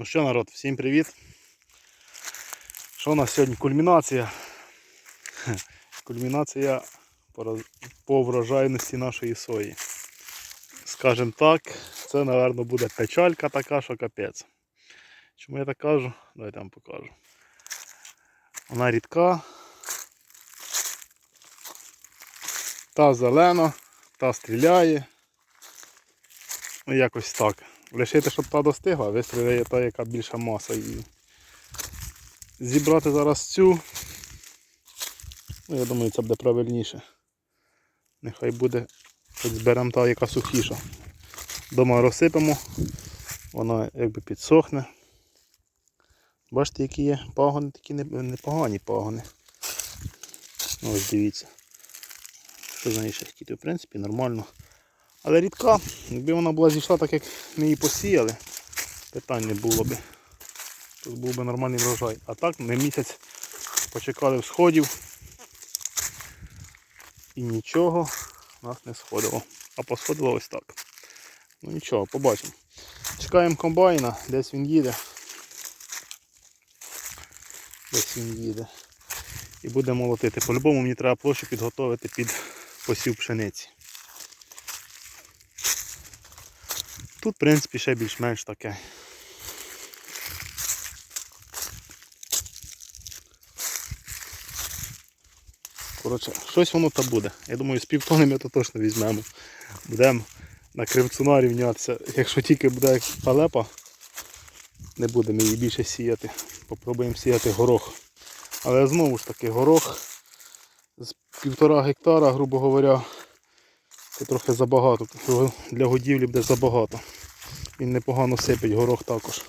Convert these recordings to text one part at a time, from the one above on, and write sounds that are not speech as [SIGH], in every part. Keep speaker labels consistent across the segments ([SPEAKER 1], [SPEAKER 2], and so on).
[SPEAKER 1] Ну що, народ, всім привіт. Що у нас сьогодні? Кульмінація. [LAUGHS] Кульмінація по врожайності нашої сої. Скажем так, це, напевно, буде печалька така, що капець. Чому я так кажу? Давайте вам покажу. Вона рідка. Та зелена, та стріляє. Ну, якось так. Лишити, щоб та достигла, вистріляє та, яка більша маса її. Зібрати зараз цю. Ну, я думаю, це буде правильніше. Нехай буде, хоч зберемо та, яка сухіша. Дома розсипемо, вона якби підсохне. Бачите, які є пагони, такі непогані пагони. Ну, Ось дивіться. Що за ще в принципі, нормально. Але рідка, якби вона була зійшла так, як ми її посіяли, питань не було би. Тут був би нормальний врожай. А так ми місяць почекали всходів і нічого нас не сходило. А посходило ось так. Ну нічого, побачимо. Чекаємо комбайна, десь він їде. Десь він їде. І буде молотити. По-любому мені треба площу підготовити під посів пшениці. Тут, в принципі, ще більш-менш таке. Коротше, щось воно та буде. Я думаю, з півтони ми то точно візьмемо. Будемо на кривцуна рівнятися. Якщо тільки буде палепа, не будемо її більше сіяти. Попробуємо сіяти горох. Але знову ж таки, горох з півтора гектара, грубо говоря, це трохи забагато. Для годівлі буде забагато. Він непогано сипить, горох також.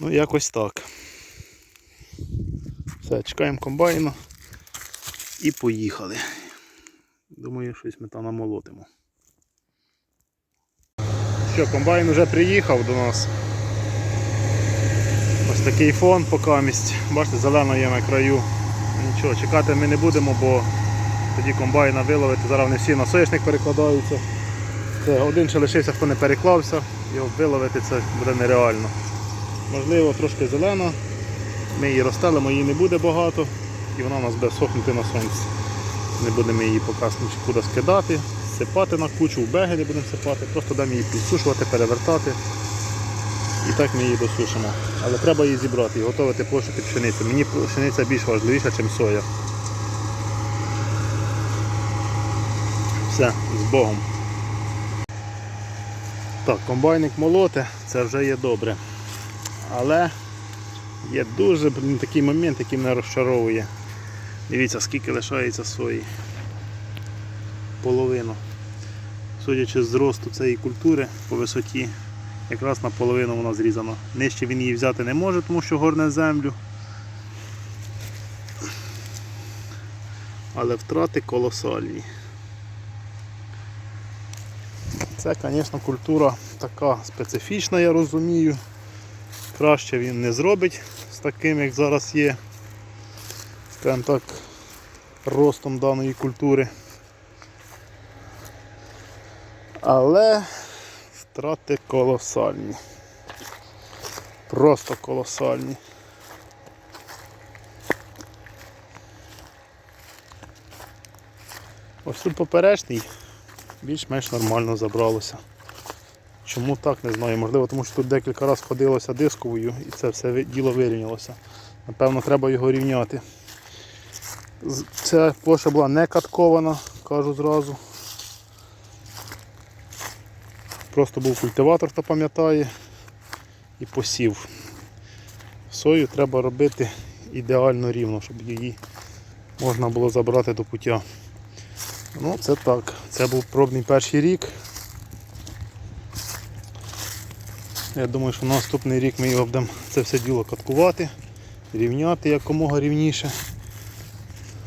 [SPEAKER 1] Ну, якось так. Все, чекаємо комбайна і поїхали. Думаю, щось ми там намолотимо. Що, комбайн вже приїхав до нас. Ось такий фон покамість. Бачите, зелено є на краю. Нічого, чекати ми не будемо, бо тоді комбайна виловити. Зараз вони всі на соняшник перекладаються. Це один ще лишився, хто не переклався, його виловити це буде нереально. Можливо, трошки зелена. Ми її розстелимо, її не буде багато і вона у нас буде сохнути на сонці. Не будемо її поки нікуди скидати, сипати на кучу, в беги не будемо сипати, просто дамо її підсушувати, перевертати. І так ми її досушимо. Але треба її зібрати і готувати під пшеницю. Мені пшениця більш важливіша, ніж соя. Все, з Богом. Так, комбайник молоте, це вже є добре. Але є дуже блін, такий момент, який мене розчаровує. Дивіться, скільки лишається сої. Половину. Судячи з зросту цієї культури по висоті, якраз наполовину вона зрізана. Нижче він її взяти не може, тому що горне землю. Але втрати колосальні. Це, звісно, культура така специфічна, я розумію. Краще він не зробить з таким, як зараз є, скажімо так, ростом даної культури. Але втрати колосальні. Просто колосальні. Ось тут поперечний більш-менш нормально забралося. Чому так, не знаю. Можливо, тому що тут декілька разів ходилося дисковою і це все діло вирівнялося. Напевно, треба його рівняти. Ця площа була не каткована, кажу зразу. Просто був культиватор, хто пам'ятає, і посів. Сою треба робити ідеально рівно, щоб її можна було забрати до пуття. Ну, це так. Це був пробний перший рік. Я думаю, що на наступний рік ми його будемо це все діло каткувати, рівняти якомога рівніше,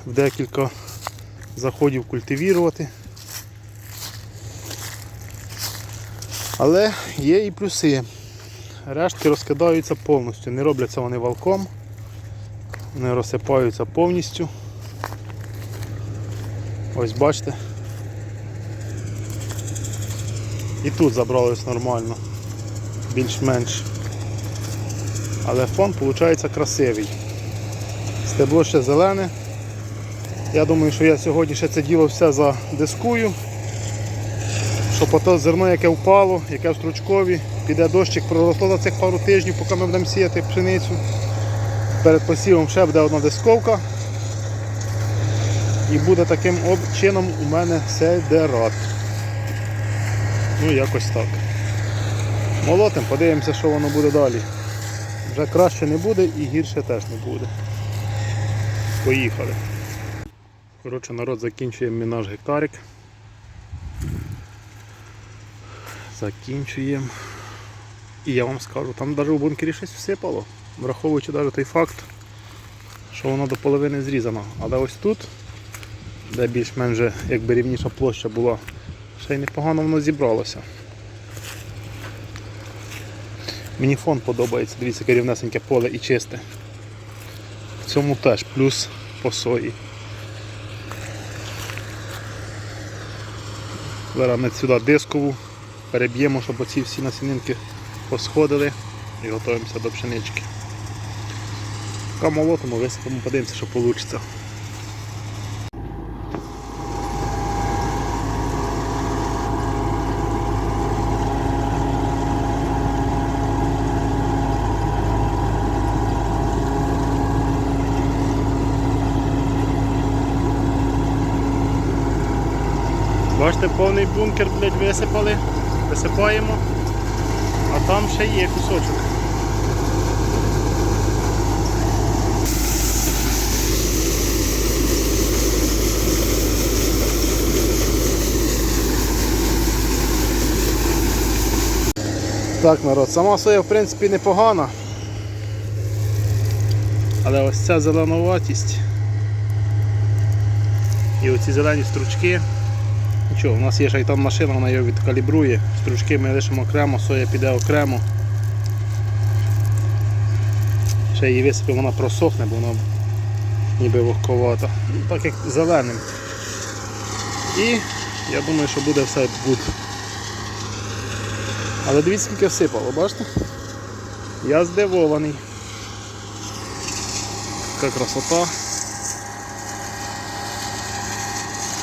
[SPEAKER 1] в декілька заходів культивірувати. Але є і плюси. Рештки розкидаються повністю, не робляться вони валком, вони розсипаються повністю. Ось бачите. І тут забралось нормально. Більш-менш. Але фон виходить красивий. Стебло ще зелене. Я думаю, що я сьогодні ще це діло все задискую. Щоб ото зерно, яке впало, яке в стручкові, піде дощик, проросло за цих пару тижнів, поки ми будемо сіяти пшеницю. Перед посівом ще буде одна дисковка. І буде таким чином у мене сельдерат. Ну якось так. Молотим, подивимося, що воно буде далі. Вже краще не буде і гірше теж не буде. Поїхали. Коротше, народ закінчуємо ми наш гектарик. Закінчуємо. І я вам скажу, там навіть у бункері щось всипало, враховуючи навіть той факт, що воно до половини зрізано. Але ось тут, де більш-менш якби рівніша площа була, ще й непогано воно зібралося. Мені фон подобається, дивіться, яке рівнесеньке поле і чисте. В цьому теж плюс по сої. Зараз ми сюди дискову переб'ємо, щоб оці всі насінинки посходили і готуємося до пшенички. Поки молотимо, висипемо, подивимося, що вийде. Повний бункер блядь, висипали, висипаємо, а там ще є кусочок. Так, народ, сама соя в принципі непогана. Але ось ця зеленуватість і оці зелені стручки. Нічого, у нас є там машина, вона його відкалібрує. Стручки ми лишимо окремо, соя піде окремо. Ще її висипемо, вона просохне, бо вона ніби вогковата. Ну, Так як зеленим. І я думаю, що буде все гуд. Але дивіться, скільки всипало, бачите? Я здивований. Така красота.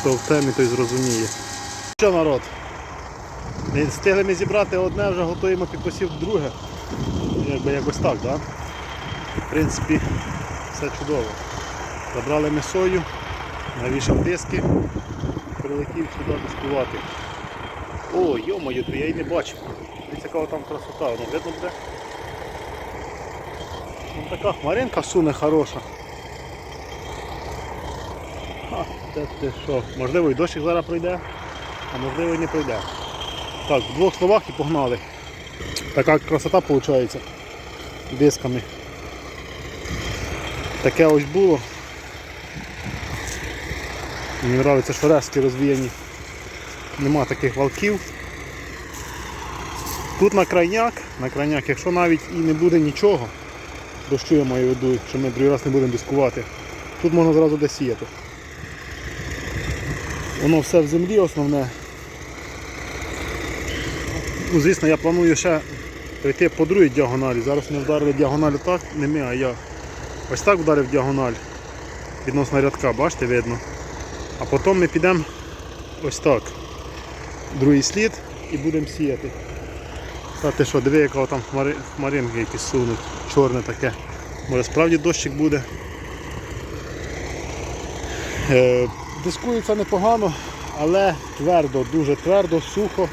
[SPEAKER 1] Хто в темі, той зрозуміє. Що народ? Не встигли ми зібрати одне, вже готуємо під посів друге. Якби якось так, да? В принципі, все чудово. Забрали ми сою, навішав диски, прилетів сюди дискувати. О, йо-моє, то я її не бачив. Дивіться, яка там красота, воно видно буде. Ну, така хмаринка суне хороша. Ха, те ти що, можливо і дощик зараз пройде, а можливо і не пройде. Так, в двох словах і погнали. Така красота виходить дисками. Таке ось було. Мені подобається, що резки розвіяні. Нема таких валків. Тут на крайняк, на крайняк, якщо навіть і не буде нічого, дощу я маю в виду, що ми другий раз не будемо дискувати, тут можна зразу сіяти. Воно все в землі основне. Ну, Звісно, я планую ще прийти по другій діагоналі. Зараз ми вдарили діагональ так, не ми, а я. Ось так вдарив діагональ відносно рядка, бачите, видно. А потім ми підемо ось так. Другий слід і будемо сіяти. Та ти що, диви, яка там хмари, хмаринки якісь сунуть, чорне таке. Може справді дощик буде. Е, дискується непогано, але твердо, дуже твердо, сухо.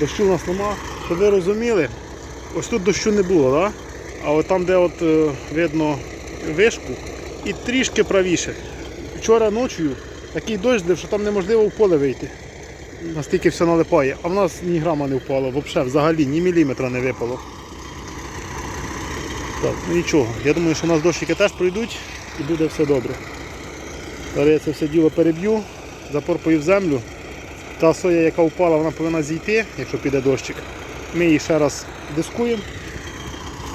[SPEAKER 1] Дощу у нас нема. Щоб ви розуміли, ось тут дощу не було, да? а от там, де от, е, видно вишку, і трішки правіше. Вчора ночою такий дощ, що там неможливо в поле вийти. Настільки все налипає, а в нас ні грама не впало, взагалі, взагалі ні міліметра не випало. Так, ну нічого. Я думаю, що у нас дощики теж пройдуть і буде все добре. Зараз я це все діло переб'ю, запорпаю в землю. Та соя, яка впала, вона повинна зійти, якщо піде дощик. Ми її ще раз дискуємо.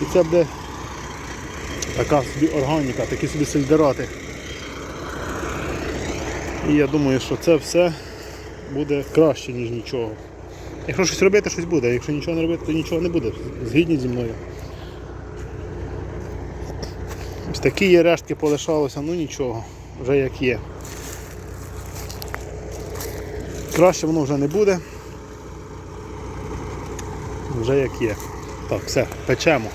[SPEAKER 1] І це буде така собі органіка, такі собі сельдерати. І я думаю, що це все буде краще, ніж нічого. Якщо щось робити, щось буде. Якщо нічого не робити, то нічого не буде. Згідні зі мною. Ось такі є рештки полишалося, ну нічого, вже як є. Краще воно вже не буде. Вже як є. Так, все, печемо.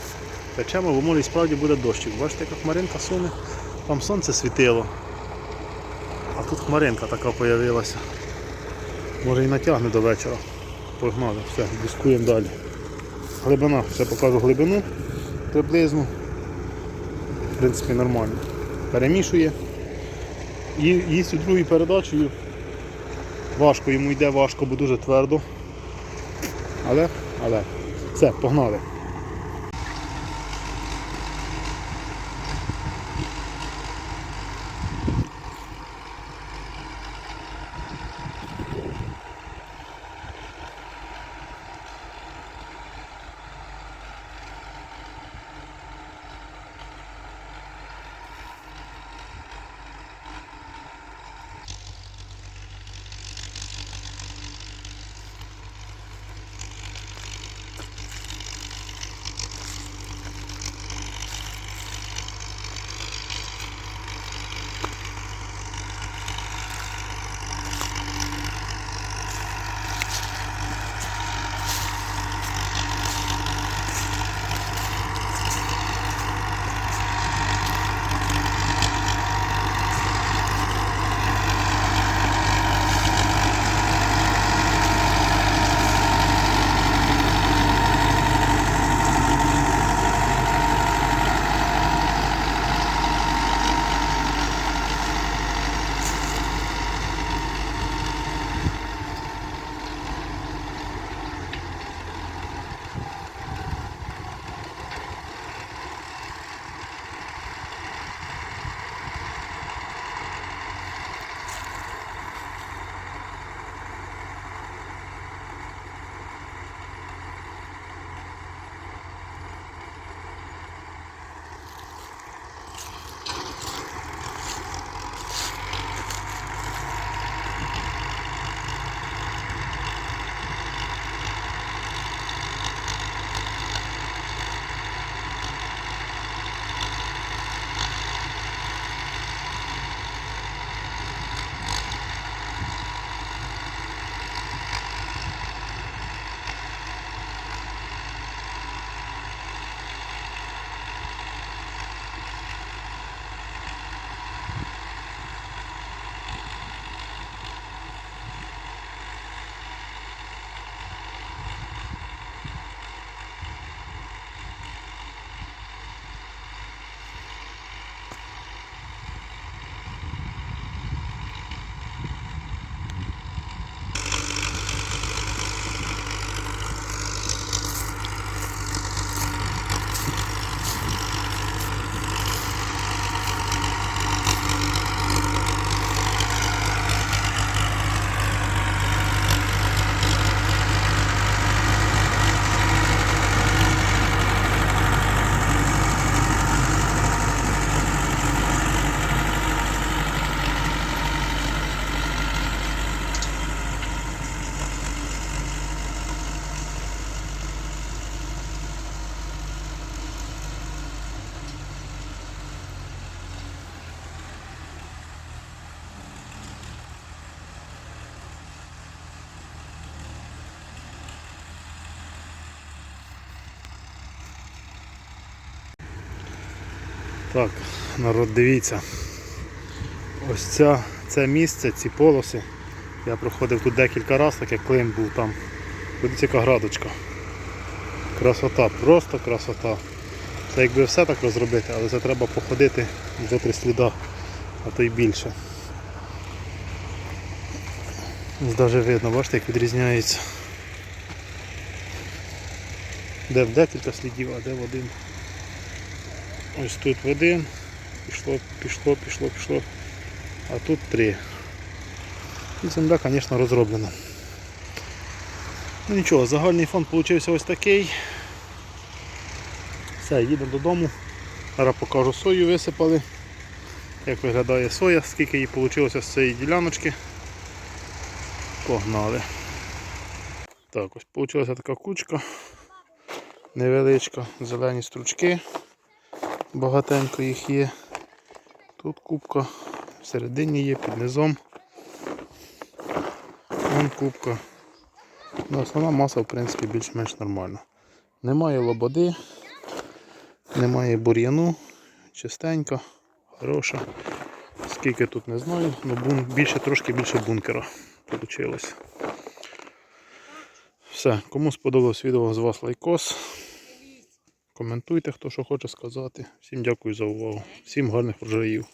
[SPEAKER 1] Печемо, бо може і справді буде дощик. Бачите, яка хмаринка суне, там сонце світило. А тут хмаринка така появилася. Може і натягне до вечора. Погнали, все, дискуємо далі. Глибина, все покажу глибину приблизно. В принципі, нормально. Перемішує. Їсть у другій передачі. Важко, йому йде важко, бо дуже твердо. Але, але. Все, погнали. Так, народ, дивіться. Ось ця, це місце, ці полоси. Я проходив тут декілька разів, так як клин був там. Подивіться, яка градочка. Красота, просто красота. Це якби все так розробити, але це треба походити вже три сліда, а то й більше. Ось навіть видно, бачите, як відрізняється. Де в декілька слідів, а де в один. Ось тут в один. Пішло, пішло, пішло, пішло. А тут три. І земля, звісно, розроблена. Ну нічого, загальний фон вийшов ось такий. Все, їдемо додому. Зараз покажу сою висипали. Як виглядає соя, скільки її вийшло з цієї діляночки. Погнали. Так, ось вийшла така кучка. Невеличка, зелені стручки. Багатенько їх є. Тут кубка, всередині є, під низом. Вон кубка. Ну, основна маса, в принципі, більш-менш нормальна. Немає лободи, немає бур'яну, чистенька, хороша. Скільки тут не знаю, але бун... більше, трошки більше бункера вийшло. Все, кому сподобалось відео з вас лайкос. Коментуйте, хто що хоче сказати. Всім дякую за увагу. Всім гарних врожаїв.